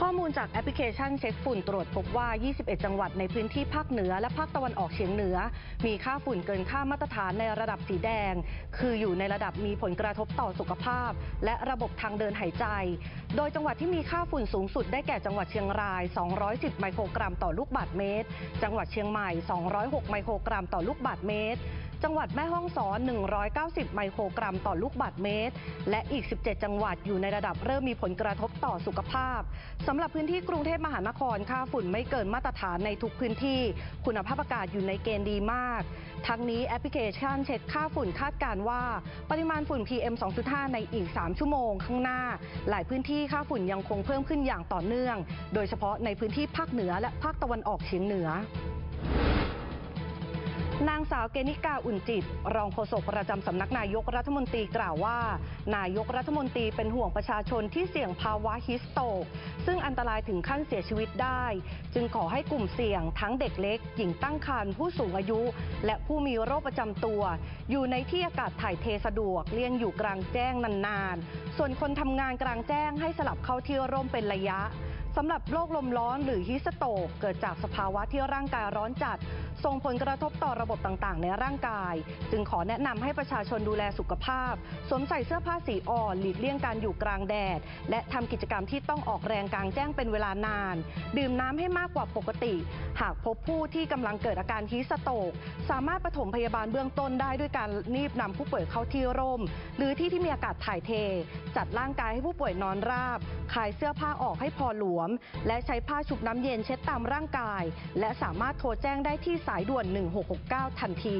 ข้อมูลจากแอปพลิเคชันเช็คฝุ่นตรวจพบว่า 21 จังหวัดในพื้นที่ภาคเหนือและภาคตะวันออกเฉียงเหนือ มีค่าฝุ่นเกินค่ามาตรฐานในระดับสีแดง คืออยู่ในระดับมีผลกระทบต่อสุขภาพ และระบบทางเดินหายใจ โดยจังหวัดที่มีค่าฝุ่นสูงสุดได้แก่จังหวัดเชียงราย 210 ไมโครกรัมต่อลูกบาศก์เมตร จังหวัดเชียงใหม่ 206 ไมโครกรัมต่อลูกบาศก์เมตร จังหวัดแม่ฮ่องสอน 190 ไมโครกรัมต่อลูกบาศก์เมตร และอีก 17 จังหวัดอยู่ในระดับเริ่มมีผลกระทบต่อสุขภาพสำหรับพื้นที่กรุงเทพมหานครค่าฝุ่นไม่เกินมาตรฐานในทุกพื้นที่ คุณภาพอากาศอยู่ในเกณฑ์ดีมาก ทั้งนี้แอปพลิเคชันเช็คค่าฝุ่นคาดการว่า ปริมาณฝุ่น PM 2.5 ในอีก 3 ชั่วโมงข้างหน้า หลายพื้นที่ค่าฝุ่นยังคงเพิ่มขึ้นอย่างต่อเนื่อง โดยเฉพาะในพื้นที่ภาคเหนือและภาคตะวันออกเฉียงเหนือ นางสาวเกนิกาอุ่นจิต รองโฆษกประจำสำนักนายกรัฐมนตรีกล่าวว่า นายกรัฐมนตรีเป็นห่วงประชาชนที่เสี่ยงภาวะฮิสโตก ซึ่งอันตรายถึงขั้นเสียชีวิตได้ จึงขอให้กลุ่มเสี่ยงทั้งเด็กเล็ก หญิงตั้งครรภ์ผู้สูงอายุ และผู้มีโรคประจำตัว อยู่ในที่อากาศถ่ายเทสะดวกเลี่ยงอยู่กลางแจ้งนานๆ ส่วนคนทำงานกลางแจ้งให้สลับเข้าที่ร่มเป็นระยะ สำหรับโรคลมร้อนหรือฮิสโตกเกิดจากสภาวะที่ร่างกายร้อนจัด ส่งผลกระทบต่อระบบต่างๆ ในร่างกาย จึงขอแนะนำให้ประชาชนดูแลสุขภาพ สวมใส่เสื้อผ้าสีอ่อน หลีกเลี่ยงการอยู่กลางแดด และทำกิจกรรมที่ต้องออกแรงกลางแจ้งเป็นเวลานาน ดื่มน้ำให้มากกว่าปกติ หากพบผู้ที่กำลังเกิดอาการฮิสโตก สามารถปฐมพยาบาลเบื้องต้นได้ด้วยการรีบนำผู้ป่วยเข้าที่ร่ม หรือที่ที่มีอากาศถ่ายเท จัดร่างกายให้ผู้ป่วยนอนราบ คลายเสื้อผ้าออกให้พอหลวม และใช้ผ้าชุบน้ำเย็นเช็ดตามร่างกาย และสามารถโทรแจ้งได้ที่สายด่วน 1669 ทันที